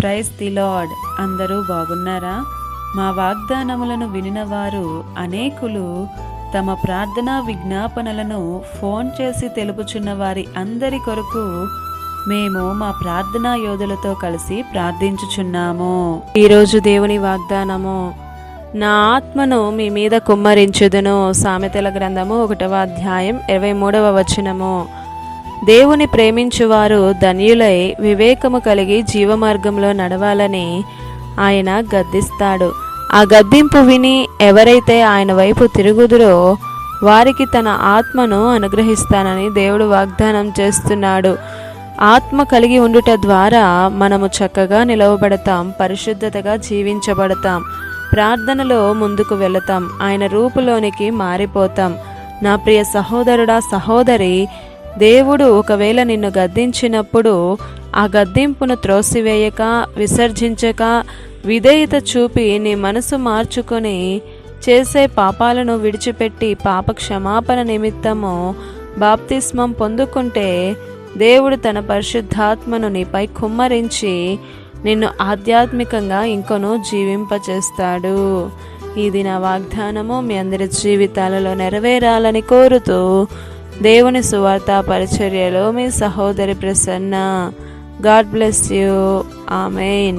Praise the lord. అందరూ బాగున్నారా? మా వాగ్దానములను వినినవారు అనేకులు తమ ప్రార్థనా విజ్ఞాపనలను ఫోన్ చేసి తెలుపుచున్న వారి అందరి కొరకు మేము మా ప్రార్థనా యోధులతో కలిసి ప్రార్థించుచున్నాము. ఈరోజు దేవుని వాగ్దానము నా ఆత్మను మీ మీద కుమ్మరించుదును. సామెతల గ్రంథము ఒకటవ అధ్యాయం ఇరవై మూడవ వచనము. దేవుని ప్రేమించువారు ధన్యులై వివేకము కలిగి జీవమార్గంలో నడవాలని ఆయన గద్దిస్తాడు. ఆ గద్దింపు విని ఎవరైతే ఆయన వైపు తిరుగుదురో వారికి తన ఆత్మను అనుగ్రహిస్తానని దేవుడు వాగ్దానం చేస్తున్నాడు. ఆత్మ కలిగి ఉండుట ద్వారా మనము చక్కగా నిలవబడతాం పరిశుద్ధతగా జీవించబడతాం ప్రార్థనలో ముందుకు వెళతాం ఆయన రూపులోనికి మారిపోతాం. నా ప్రియ సహోదరుడా సహోదరి దేవుడు ఒకవేళ నిన్ను గద్దించినప్పుడు ఆ గద్దింపును త్రోసివేయక విసర్జించక విధేయత చూపి నీ మనసు మార్చుకొని చేసే పాపాలను విడిచిపెట్టి పాప క్షమాపణ నిమిత్తము బాప్తిస్మం పొందుకుంటే దేవుడు తన పరిశుద్ధాత్మను నీపై కుమ్మరించి నిన్ను ఆధ్యాత్మికంగా ఇంకొను జీవింపచేస్తాడు. ఇది నా వాగ్దానము మీ అందరి జీవితాలలో నెరవేరాలని కోరుతూ దేవుని సువార్త పరిచర్యలో మీ సహోదరి Prasanna. God bless you amen